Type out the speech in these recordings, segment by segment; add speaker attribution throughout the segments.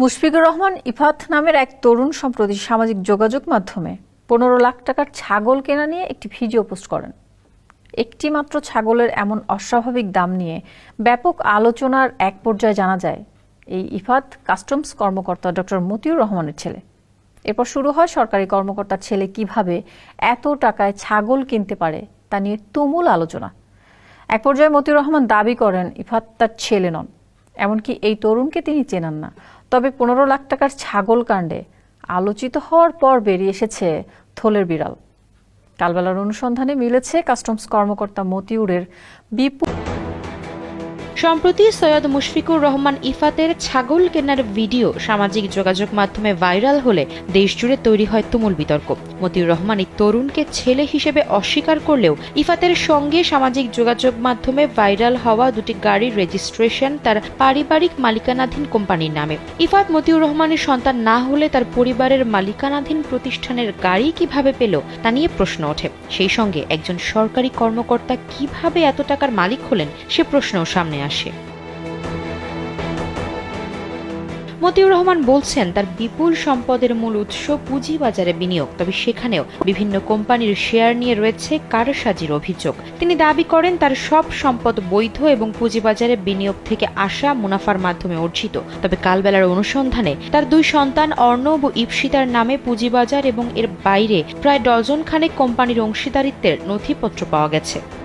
Speaker 1: মুশফিকুর রহমান ইফাত নামের এক তরুণ সম্প্রতি সামাজিক যোগাযোগ মাধ্যমে পনেরো লাখ টাকার ছাগল কেনা নিয়ে একটি ভিডিও পোস্ট করেন। একটি মাত্র ছাগলের এমন অস্বাভাবিক দাম নিয়ে ব্যাপক আলোচনার এক পর্যায়ে জানা যায়, এই ইফাত কাস্টমস কর্মকর্তা ডক্টর মতিউর রহমানের ছেলে। এরপর শুরু হয় সরকারি কর্মকর্তার ছেলে কীভাবে এত টাকায় ছাগল কিনতে পারে তা নিয়ে তুমুল আলোচনা। এক পর্যায়ে মতিউর রহমান দাবি করেন, ইফাত তার ছেলে নন। এমনকি এই তরুণকে তিনি চেনেন না। তবে পনেরো লাখ টাকার ছাগল কাণ্ডে আলোচিত হওয়ার পর বেরিয়ে এসেছে থলের বিড়াল। কালবেলার অনুসন্ধানে মিলেছে কাস্টমস কর্মকর্তা মতিউরের বিপুল
Speaker 2: সম্প্রতি সৈয়দ মুশফিকুর রহমান ইফাতের ছাগল কেনার ভিডিও সামাজিক যোগাযোগ মাধ্যমে ভাইরাল হলে দেশজুড়ে তৈরি হয় তুমুল বিতর্ক। মতিউর রহমান এই তরুণকে ছেলে হিসেবে অস্বীকার করলেও ইফাতের সঙ্গে সামাজিক যোগাযোগ মাধ্যমে ভাইরাল হওয়া দুটি গাড়ির রেজিস্ট্রেশন তার পারিবারিক মালিকানাধীন কোম্পানির নামে। ইফাত মতিউর রহমানের সন্তান না হলে তার পরিবারের মালিকানাধীন প্রতিষ্ঠানের গাড়ি কীভাবে পেল তা নিয়ে প্রশ্ন ওঠে। সেই সঙ্গে একজন সরকারি কর্মকর্তা কীভাবে এত টাকার মালিক হলেন সে প্রশ্নও সামনে আসে। মতিউর রহমান বলছেন, তার বিপুল সম্পদের মূল উৎস পুঁজিবাজারে বিনিয়োগ, তবে সেখানেও বিভিন্ন কোম্পানির শেয়ার নিয়ে রয়েছে কারসাজির অভিযোগ। তিনি দাবি করেন, তার সব সম্পদ বৈধ এবং পুঁজিবাজারে বিনিয়োগ থেকে আসা মুনাফার মাধ্যমে অর্জিত। তবে কালবেলার অনুসন্ধানে তার দুই সন্তান অর্ণব ও ইপসিতার নামে পুঁজিবাজার এবং এর বাইরে প্রায় ডজন খানেক কোম্পানির অংশীদারিত্বের নথিপত্র পাওয়া গেছে।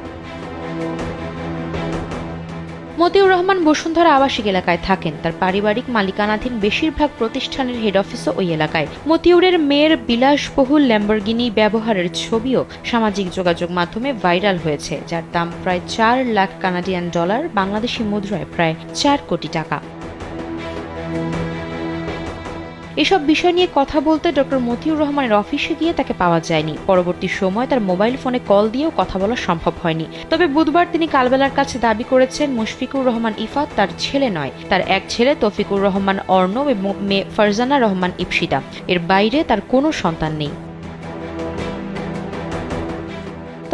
Speaker 2: মতিউর রহমান বসুন্ধরা আবাসিক এলাকায় থাকেন। তার পারিবারিক মালিকানাধীন বেশিরভাগ প্রতিষ্ঠানের হেড অফিসও ওই এলাকায়। মতিউরের মেয়ের বিলাসবহুল ল্যাম্বরগিনি ব্যবহারের ছবিও সামাজিক যোগাযোগ মাধ্যমে ভাইরাল হয়েছে, যার দাম প্রায় চার লাখ কানাডিয়ান ডলার বাংলাদেশি মুদ্রায় প্রায় চার কোটি টাকা। এসব বিষয় নিয়ে কথা বলতে ডক্টর মতিউর রহমানের অফিসে গিয়ে তাকে পাওয়া যায়নি। পরবর্তী সময় তার মোবাইল ফোনে কল দিয়েও কথা বলা সম্ভব হয়নি। তবে বুধবার তিনি কালবেলার কাছে দাবি করেছেন, মুশফিকুর রহমান ইফাত তার ছেলে নয়। তার এক ছেলে তফিকুর রহমান অর্ণব এবং মেয়ে ফারজানা রহমান ইপসিতা এর বাইরে তার কোনো সন্তান নেই।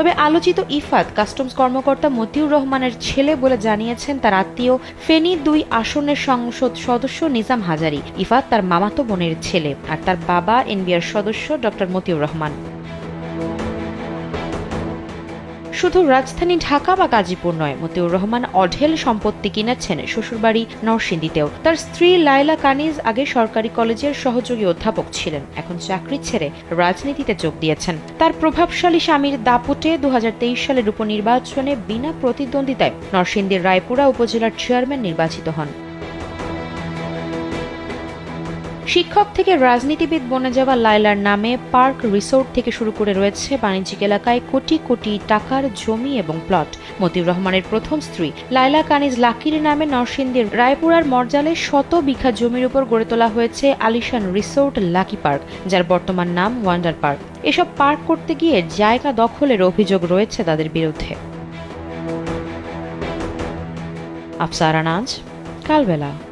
Speaker 2: তবে আলোচিত ইফাত কাস্টমস কর্মকর্তা মতিউর রহমানের ছেলে বলে জানিয়েছেন তার আত্মীয় ফেনী দুই আসনের সংসদ সদস্য নিজাম হাজারি। ইফাত তার মামাতো বোনের ছেলে আর তার বাবা এনবিআর সদস্য ডক্টর মতিউর রহমান। শুধু রাজধানী ঢাকা বা গাজীপুর নয়, মতিউর রহমান অঢেল সম্পত্তি কিনেছেন শ্বশুরবাড়ি নরসিংদীতেও। তার স্ত্রী লাইলা কানিজ আগে সরকারি কলেজের সহযোগী অধ্যাপক ছিলেন, এখন চাকরি ছেড়ে রাজনীতিতে যোগ দিয়েছেন। তার প্রভাবশালী স্বামীর দাপুটে দু সালের উপনির্বাচনে বিনা প্রতিদ্বন্দ্বিতায় নরসিংদীর রায়পুরা উপজেলার চেয়ারম্যান নির্বাচিত হন। শিক্ষক থেকে রাজনীতিবিদ বনে যাওয়া লাইলার নামে পার্ক রিসোর্ট থেকে শুরু করে রয়েছে বাণিজ্যিক এলাকায় কোটি কোটি টাকার জমি এবং প্লট। মতিউর রহমানের প্রথম স্ত্রী লাইলা কানিজ লাকির নামে নরসিংদীর রায়পুরার মর্জালে শত বিঘা জমির উপর গড়ে তোলা হয়েছে আলিশান রিসোর্ট লাকি পার্ক, যার বর্তমান নাম ওয়ান্ডার পার্ক। এসব পার্ক করতে গিয়ে জায়গা দখলের অভিযোগ রয়েছে তাদের বিরুদ্ধে। আফসারানাজ কালবেলা।